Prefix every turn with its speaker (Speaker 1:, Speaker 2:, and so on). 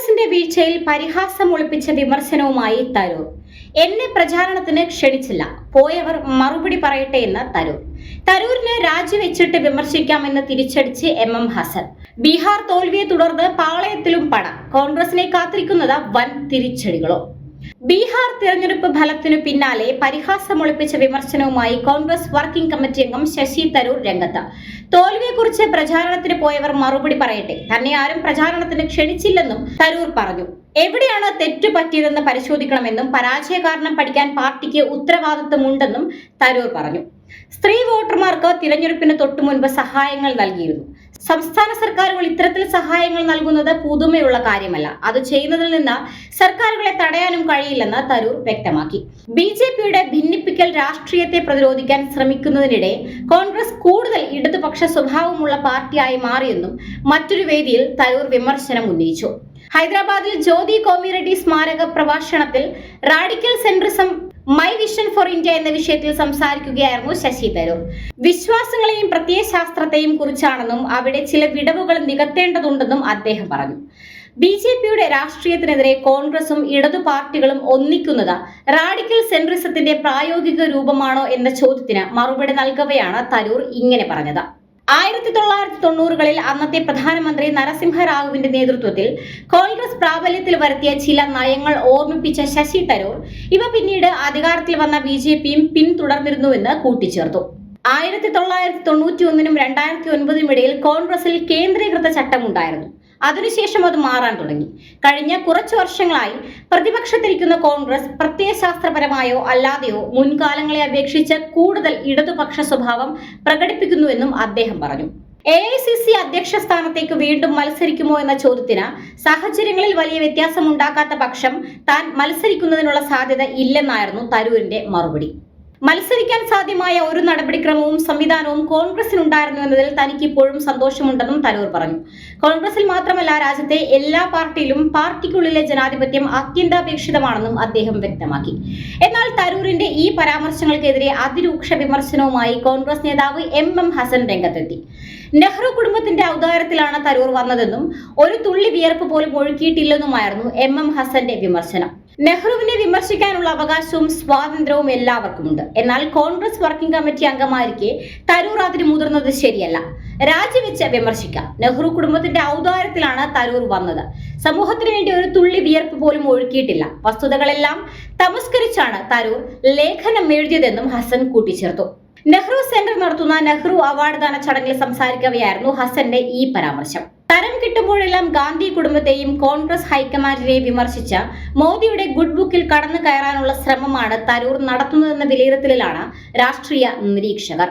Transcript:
Speaker 1: കോൺഗ്രസിന്റെ വീഴ്ചയിൽ പരിഹാസം ഒളിപ്പിച്ച വിമർശനവുമായി തരൂർ. എന്നെ പ്രചാരണത്തിന് ക്ഷണിച്ചില്ല. പോയവർ മറുപടി പറയട്ടെ എന്ന് തരൂർ. തരൂരിനെ രാജിവെച്ചിട്ട് വിമർശിക്കാമെന്ന് തിരിച്ചടിച്ച് എം എം ഹസൻ. ബീഹാർ തോൽവിയെ തുടർന്ന് പാളയത്തിലും പണം. കോൺഗ്രസിനെ കാത്തിരിക്കുന്നത് വൻ തിരിച്ചടികളോ? ബീഹാർ തെരഞ്ഞെടുപ്പ് ഫലത്തിനു പിന്നാലെ പരിഹാസമൊളിപ്പിച്ച വിമർശനവുമായി കോൺഗ്രസ് വർക്കിംഗ് കമ്മിറ്റി അംഗം ശശി തരൂർ രംഗത്ത്. തോൽവിയെക്കുറിച്ച് പ്രചാരണത്തിന് പോയവർ മറുപടി പറയട്ടെ. തന്നെ ആരും പ്രചാരണത്തിന് ക്ഷണിച്ചില്ലെന്നും തരൂർ പറഞ്ഞു. എവിടെയാണ് തെറ്റു പറ്റിയതെന്ന് പരിശോധിക്കണമെന്നും പരാജയ കാരണം പഠിക്കാൻ പാർട്ടിക്ക് ഉത്തരവാദിത്വമുണ്ടെന്നും തരൂർ പറഞ്ഞു. സ്ത്രീ വോട്ടർമാർക്ക് തിരഞ്ഞെടുപ്പിന് തൊട്ടു മുൻപ് സഹായങ്ങൾ നൽകിയിരുന്നു. സംസ്ഥാന സർക്കാരുകൾ ഇത്തരത്തിൽ സഹായങ്ങൾ നൽകുന്നത് പുതുമയുള്ള കാര്യമല്ല. അത് ചെയ്യുന്നതിൽ നിന്ന് സർക്കാരുകളെ തടയാനും കഴിയില്ലെന്ന് തരൂർ വ്യക്തമാക്കി. ബി ജെ പിയുടെ ഭിന്നിപ്പിക്കൽ രാഷ്ട്രീയത്തെ പ്രതിരോധിക്കാൻ ശ്രമിക്കുന്നതിനിടെ കോൺഗ്രസ് കൂടുതൽ ഇടതുപക്ഷ സ്വഭാവമുള്ള പാർട്ടിയായി മാറിയെന്നും മറ്റൊരു വേദിയിൽ തരൂർ വിമർശനം ഉന്നയിച്ചു. ഹൈദരാബാദിൽ ജ്യോതി കോമിറെഡ്ഡി സ്മാരക പ്രഭാഷണത്തിൽ radical centrism my vision for India എന്ന വിഷയത്തിൽ സംസാരിക്കുകയായിരുന്നു ശശി തരൂർ. വിശ്വാസങ്ങളെയും പ്രത്യയശാസ്ത്രത്തെയും കുറിച്ചാണെന്നും അവിടെ ചില വിടവുകൾ നികത്തേണ്ടതുണ്ടെന്നും അദ്ദേഹം പറഞ്ഞു. ബി ജെ പിയുടെ രാഷ്ട്രീയത്തിനെതിരെ കോൺഗ്രസും ഇടതു പാർട്ടികളും ഒന്നിക്കുന്നത് റാഡിക്കൽ സെൻട്രിസത്തിന്റെ പ്രായോഗിക രൂപമാണോ എന്ന ചോദ്യത്തിന് മറുപടി നൽകവെയാണ് തരൂർ ഇങ്ങനെ പറഞ്ഞത്. ആയിരത്തി തൊള്ളായിരത്തി തൊണ്ണൂറുകളിൽ അന്നത്തെ പ്രധാനമന്ത്രി നരസിംഹറാവുവിന്റെ നേതൃത്വത്തിൽ കോൺഗ്രസ് പ്രാബല്യത്തിൽ വരുത്തിയ ചില നയങ്ങൾ ഓർമ്മിപ്പിച്ച ശശി തരൂർ ഇവ പിന്നീട് അധികാരത്തിൽ വന്ന ബി ജെ പിയും പിന്തുടർന്നിരുന്നുവെന്ന് കൂട്ടിച്ചേർത്തു. ആയിരത്തി തൊള്ളായിരത്തി തൊണ്ണൂറ്റി ഒന്നിനും രണ്ടായിരത്തി ഒൻപതിനും ഇടയിൽ കോൺഗ്രസിൽ കേന്ദ്രീകൃത ചട്ടമുണ്ടായിരുന്നു. അതിനുശേഷം അത് മാറാൻ തുടങ്ങി. കഴിഞ്ഞ കുറച്ചു വർഷങ്ങളായി പ്രതിപക്ഷത്തിരിക്കുന്ന കോൺഗ്രസ് പ്രത്യയശാസ്ത്രപരമായോ അല്ലാതെയോ മുൻകാലങ്ങളെ അപേക്ഷിച്ച് കൂടുതൽ ഇടതുപക്ഷ സ്വഭാവം പ്രകടിപ്പിക്കുന്നുവെന്നും അദ്ദേഹം പറഞ്ഞു. എ ഐ സി സി അധ്യക്ഷ സ്ഥാനത്തേക്ക് വീണ്ടും മത്സരിക്കുമോ എന്ന ചോദ്യത്തിന് സാഹചര്യങ്ങളിൽ വലിയ വ്യത്യാസമുണ്ടാക്കാത്ത പക്ഷം താൻ മത്സരിക്കുന്നതിനുള്ള സാധ്യത ഇല്ലെന്നായിരുന്നു തരൂരിന്റെ മറുപടി. മത്സരിക്കാൻ സാധ്യമായ ഒരു നടപടിക്രമവും സംവിധാനവും കോൺഗ്രസിനുണ്ടായിരുന്നു എന്നതിൽ തനിക്ക് ഇപ്പോഴും സന്തോഷമുണ്ടെന്നും തരൂർ പറഞ്ഞു. കോൺഗ്രസിൽ മാത്രമല്ല രാജ്യത്തെ എല്ലാ പാർട്ടിയിലും പാർട്ടിക്കുള്ളിലെ ജനാധിപത്യം അത്യന്താപേക്ഷിതമാണെന്നും അദ്ദേഹം വ്യക്തമാക്കി. എന്നാൽ തരൂരിന്റെ ഈ പരാമർശങ്ങൾക്കെതിരെ അതിരൂക്ഷ വിമർശനവുമായി കോൺഗ്രസ് നേതാവ് എം എം ഹസൻ രംഗത്തെത്തി. നെഹ്റു കുടുംബത്തിന്റെ ഔദാര്യത്തിലാണ് തരൂർ വന്നതെന്നും ഒരു തുള്ളി വിയർപ്പ് പോലും ഒഴുക്കിയിട്ടില്ലെന്നുമായിരുന്നു എം എം ഹസന്റെ വിമർശനം. നെഹ്റുവിനെ വിമർശിക്കാനുള്ള അവകാശവും സ്വാതന്ത്ര്യവും എല്ലാവർക്കുമുണ്ട്. എന്നാൽ കോൺഗ്രസ് വർക്കിംഗ് കമ്മിറ്റി അംഗമായിരിക്കെ തരൂർ അതിന് മുതിർന്നത് ശരിയല്ല. രാജിവെച്ച് വിമർശിക്കാം. നെഹ്റു കുടുംബത്തിന്റെ ഔദാര്യത്തിലാണ് തരൂർ വന്നത്. സമൂഹത്തിന് വേണ്ടി ഒരു തുള്ളി വിയർപ്പ് പോലും ഒഴുക്കിയിട്ടില്ല. വസ്തുതകളെല്ലാം തമസ്കരിച്ചാണ് തരൂർ ലേഖനം എഴുതിയതെന്നും ഹസൻ കൂട്ടിച്ചേർത്തു. നെഹ്റു സെന്റർ നടത്തുന്ന നെഹ്റു അവാർഡ് ദാന ചടങ്ങിൽ സംസാരിക്കവെയായിരുന്നു ഹസന്റെ ഈ പരാമർശം. തരം കിട്ടുമ്പോഴെല്ലാം ഗാന്ധി കുടുംബത്തെയും കോൺഗ്രസ് ഹൈക്കമാൻഡിനെയും വിമർശിച്ച മോദിയുടെ ഗുഡ് ബുക്കിൽ കടന്നു കയറാനുള്ള ശ്രമമാണ് തരൂർ നടത്തുന്നതെന്ന വിലയിരുത്തലിലാണ് രാഷ്ട്രീയ നിരീക്ഷകർ.